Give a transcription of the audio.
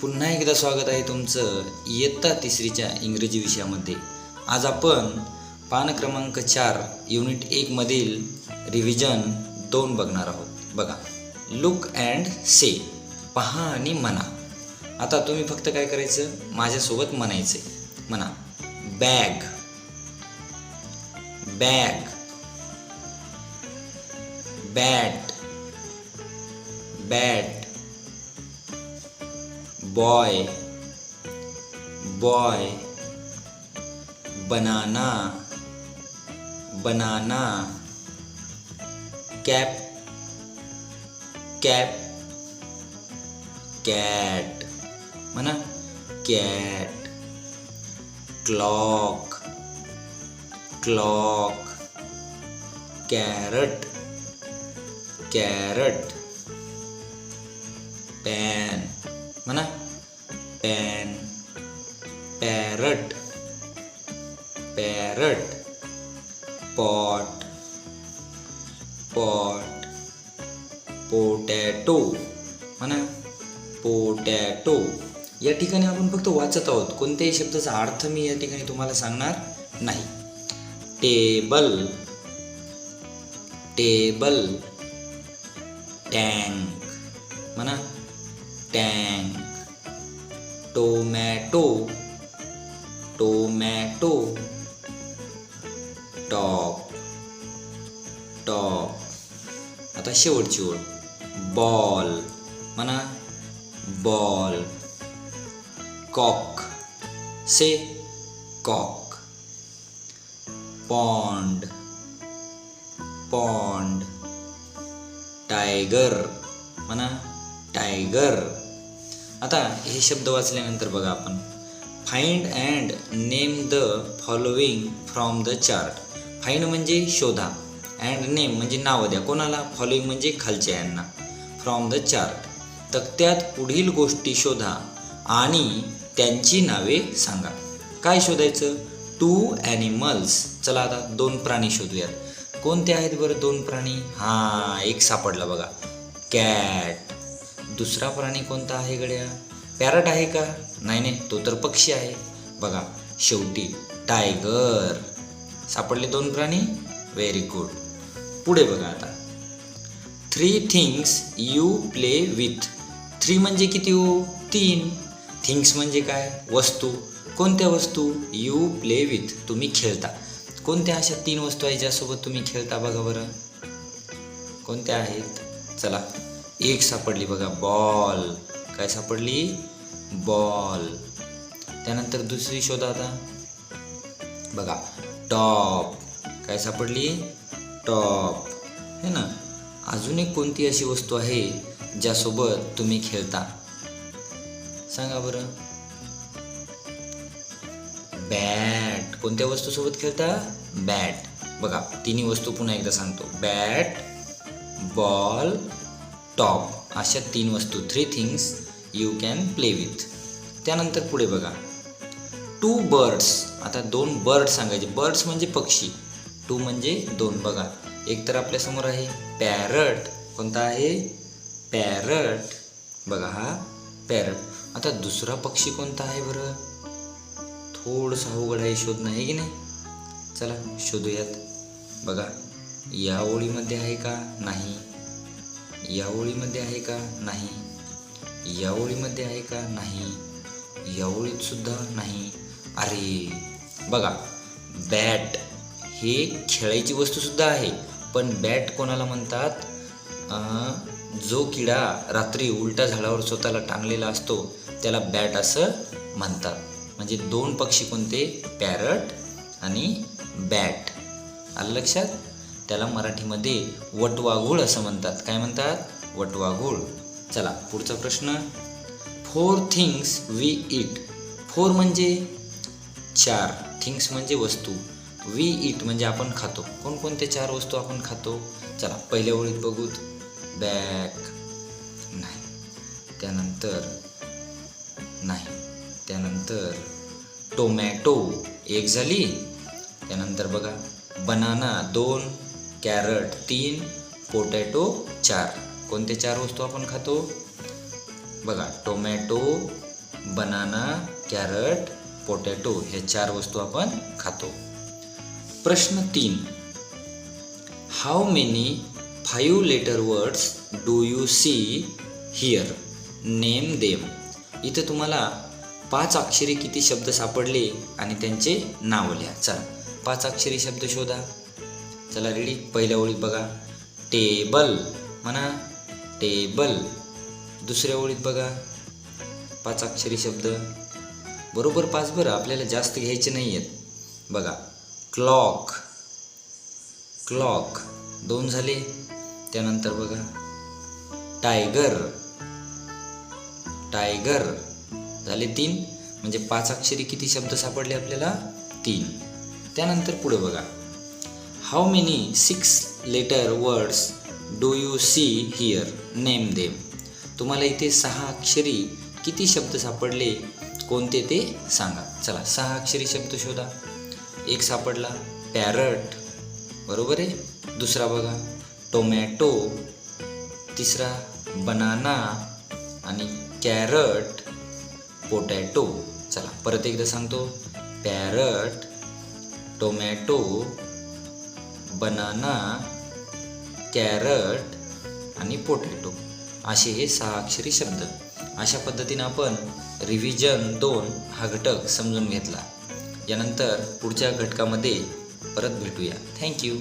पुन्हा एकदा स्वागत आहे तुमचं इयत्ता तिसरीच्या इंग्रजी विषयामध्ये. आज आपण पान क्रमांक चार युनिट एकमधील रिव्हिजन दोन बघणार आहोत. बघा लुक अँड से पहा आणि म्हणा. आता तुम्ही फक्त काय करायचं? माझ्यासोबत म्हणायचं म्हणा bag bag bat bat boy boy banana banana cap cap cat म्हणा cat clock clock carrot carrot pan म्हणा pan parrot parrot pot pot potato म्हणा पोटॅटो. या ठिकाणी आपण फक्त वाचत आहोत. कोणत्याही शब्दाचा अर्थ मी या ठिकाणी तुम्हाला सांगणार नाही. टेबल टेबल टँक म्हणा tank. Tomato tomato top top. आता शेवटची ओळ. बॉल. म्हणा ball. Cock. Say cock. Pond. Pond. Tiger. म्हणा टायगर. आता हे शब्द वाचल्यानंतर बघा आपण. Find and name the following from the chart find म्हणजे शोधा. अँड नेम म्हणजे नाव द्या. कोणाला? फॉलोइंग म्हणजे खालच्या यांना. फ्रॉम द चार्ट तक्त्यात पुढील गोष्टी शोधा आणि त्यांची नावे सांगा. काय शोधायचं? टू ॲनिमल्स चला आता दोन प्राणी शोधूयात. कोणते आहेत बरं दोन प्राणी? हां एक सापडला बघा. कॅट दुसरा प्राणी कोणता आहे गड्या? पॅरट आहे का? नाही नाही तो तर पक्षी आहे. बघा शेवटी टायगर सापडले दोन प्राणी? व्हेरी गुड पुढे बघा आता. Three things you play with three म्हणजे किती हो? तीन. थिंग्स म्हणजे काय? वस्तू. कोणत्या वस्तू यू प्ले विथ तुम्ही खेळता. कोणत्या अशा तीन वस्तू आहेत ज्यासोबत तुम्ही खेळता बघा बरं? कोणत्या आहेत? चला. एक सापडली बघा बॉल काय सापडली? बॉल त्यानंतर दुसरी शोधा आता. बघा टॉप काय सापडली? टॉप है ना? अजून एक कोणती अशी वस्तू आहे ज्यासोबत तुम्ही खेळता? सांगा बरं. बॅट कोणत्या वस्तूसोबत खेळता? बॅट बघा तिन्ही वस्तू पुन्हा एकदा सांगतो. बॅट बॉल टॉप अशा तीन वस्तू three things you can play with त्यानंतर पुढे बघा. टू बर्ड्स आता दोन बर्ड सांगायचे. बर्ड्स म्हणजे पक्षी टू म्हणजे दोन. बघा एक तर आपल्यासमोर आहे पॅरट कोणता आहे? पॅरट बघा हा पॅरट आता दुसरा पक्षी कोणता आहे बरं? थोडंसं अवघड आहे शोधणं आहे की नाही? चला शोधूयात. बघा या ओळीमध्ये आहे का? नाही. या ओळीमध्ये आहे का नाही? या ओळीमध्ये आहे का नाही? या ओळीत सुद्धा नाही. अरे बघा बॅट हे खेळायची वस्तू सुद्धा आहे. पण बॅट कोणाला म्हणतात? जो किडा रात्री उलटा झाडावर स्वतःला टांगलेला असतो त्याला बॅट असं म्हणतात. म्हणजे दोन पक्षी कोणते? पॅरट आणि बॅट. आलं लक्षात? त्याला मराठीमध्ये वटवाघूळ असं म्हणतात. काय म्हणतात? वटवाघूळ. चला पुढचा प्रश्न. Four things we eat four म्हणजे चार. थिंग्स म्हणजे वस्तू. वी इट म्हणजे आपण खातो. कोणकोणत्या चार वस्तू आपण खातो? चला पहिल्या ओळीत बघूत. बॅक नाही. त्यानंतर नाही. त्यानंतर टोमॅटो एक झाली. त्यानंतर बघा. बनाना दोन. कॅरट तीन पोटॅटो चार. कोणते चार वस्तू आपण खातो? बघा टोमॅटो बनाना कॅरट पोटॅटो हे चार वस्तू आपण खातो. प्रश्न तीन. How many five letter words do you see here name them इथं तुम्हाला पाच अक्षरी किती शब्द सापडले आणि त्यांचे नाव लिहा. चला पाच अक्षरी शब्द शोधा. चला रेडी पहिल्या ओळीत बघा. टेबल म्हणा. टेबल दुसऱ्या ओळीत बघा. पाच अक्षरी शब्द. बरोबर पाच बरं आपल्याला जास्त घ्यायचे नाही आहेत बघा. क्लॉक क्लॉक दोन झाले. त्यानंतर बघा. टायगर टायगर झाले तीन. म्हणजे पाच अक्षरी किती शब्द सापडले आपल्याला? तीन. त्यानंतर पुढे बघा. How many six letter words do you see here name them तुम्हाला इथे सहा अक्षरी किती शब्द सापडले? कोणते ते सांगा. चला सहा अक्षरी शब्द शोधा. एक सापडला. पॅरट बरोबर आहे? दुसरा बघा. टोमॅटो तिसरा बनाना आणि कॅरट पोटॅटो चला परत एकदा सांगतो. पॅरट टोमॅटो बनाना कॅरट आणि पोटॅटो असे हे सहा अक्षरी शब्द. अशा पद्धतीनं आपण रिव्हिजन दोन हा घटक समजून घेतला. यानंतर पुढच्या घटकामध्ये परत भेटूया. थँक्यू